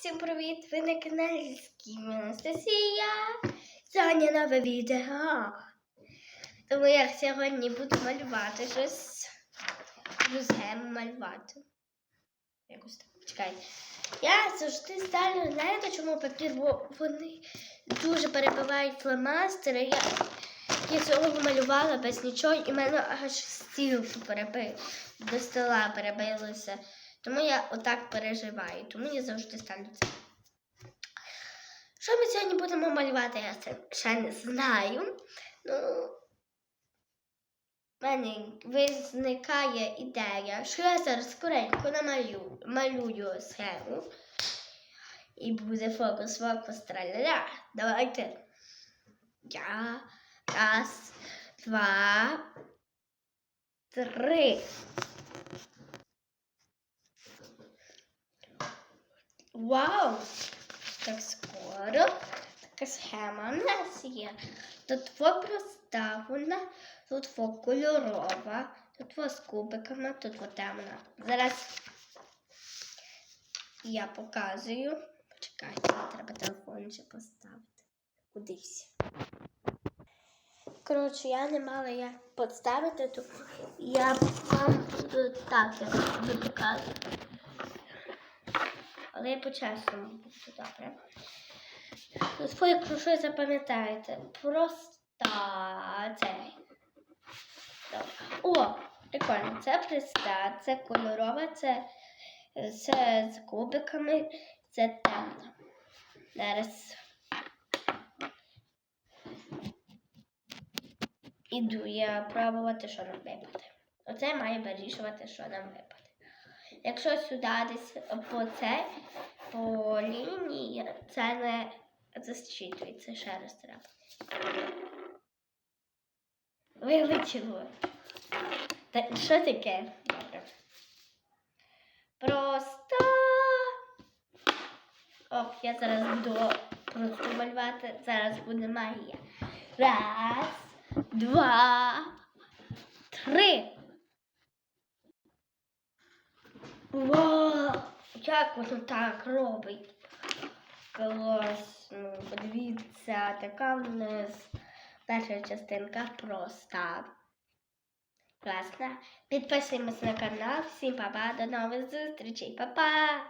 Всім привіт! Ви на каналі Скім Анастасія. Сьогодні нове відео. Тому я сьогодні буду малювати щось. Буду малювати. Якось так. Чекайте. Я завжди ставлю, знаєте, чому папір, бо вони дуже перебивають фломастери. Я, я цього малювала без нічого, і в мене аж стіл перебив, до стола перебилося. Тому я отак переживаю, тому я завжди ставлю це. Що ми сьогодні будемо малювати, я це ще не знаю. Ну, в мене виникає ідея, що я зараз скоренько намалюю малюю схему. І буде фокус, фокус, траля. Давайте. Я. Раз, два, три. Вау! Так скоро така схема в нас є. Тут во проста тут во кольорова, тут во з кубиками, тут во темна. Зараз я показую. Почекайте, треба телефон ще поставити. Кудись. Коротше, я не мала як поставити, то я вам буду так буду показувати. Але я по-чесному буду добре. Ось якщо запам'ятаєте, просто цей. О, прикольно. Це приста, це кольорова, це, це з кубиками, це темна. Зараз іду я пробувати, що нам випаде. Оце має вирішувати, що нам випаде. Якщо сюди десь по це, по лінії, це не засчитується, ще раз треба. Вилетіло. Так, що таке? Добре. Просто. Ох, я зараз буду просто малювати. Зараз буде магія. Раз, два, три. Вау! Як воно так робить? Класно. Подивіться, така в нас перша частинка проста. Класно. Підписуємось на канал. Всім па-па, до нових зустрічей. Па-па!